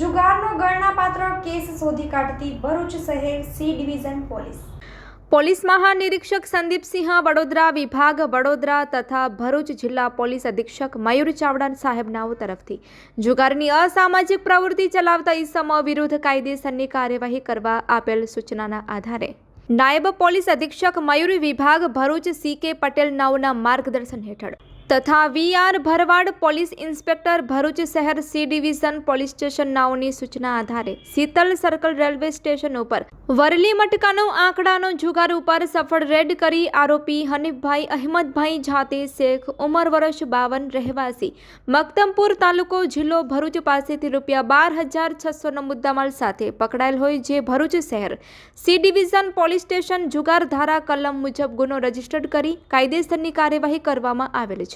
જુગારનો ગણનાપાત્ર case શોધી કાઢતી ભરૂચ શહેર સી ડિવિઝન પોલીસ. પોલીસ મહાનિરીક્ષક સંદીપસિંહ વડોદરા વિભાગ વડોદરા તથા ભરૂચ જિલ્લા પોલીસ અધિક્ષક મયુર ચાવડા સાહેબનાઓ તરફથી જુગારની અસામાજિક પ્રવૃત્તિ ચલાવતા ઈસમો વિરુદ્ધ કાયદેસરની કાર્યવાહી કરવા આપેલ સૂચનાના આધારે. નાયબ પોલીસ અધિક્ષક મયુર વિભાગ ભરૂચ સી કે પટેલ નાઓના માર્ગદર્શન હેઠળ તથા V R Bharwad police inspector Bharuch શહેર સી ડિવિઝન પોલીસ સ્ટેશન નાઓની સૂચના આધારે શીતલ સર્કલ રેલવે સ્ટેશન ઉપર વરલી મટકાનો આંકડાનો જુગાર ઉપર સફળ રેડ કરી આરોપી હનીફભાઈ અહેમદભાઈ જાતે શેખ ઉંમર વર્ષ બાવન રહેવાસી. મક્તમપુર તાલુકો જિલ્લો ભરૂચ પાસેથી રૂપિયા બાર હજાર છસોનો મુદ્દામાલ સાથે પકડાયેલ હોય જે ભરૂચ શહેર સી ડિવિઝન પોલીસ સ્ટેશન જુગાર ધારા કલમ મુજબ ગુનો રજીસ્ટર્ડ કરી કાયદેસરની કાર્યવાહી કરવામાં આવેલ છે.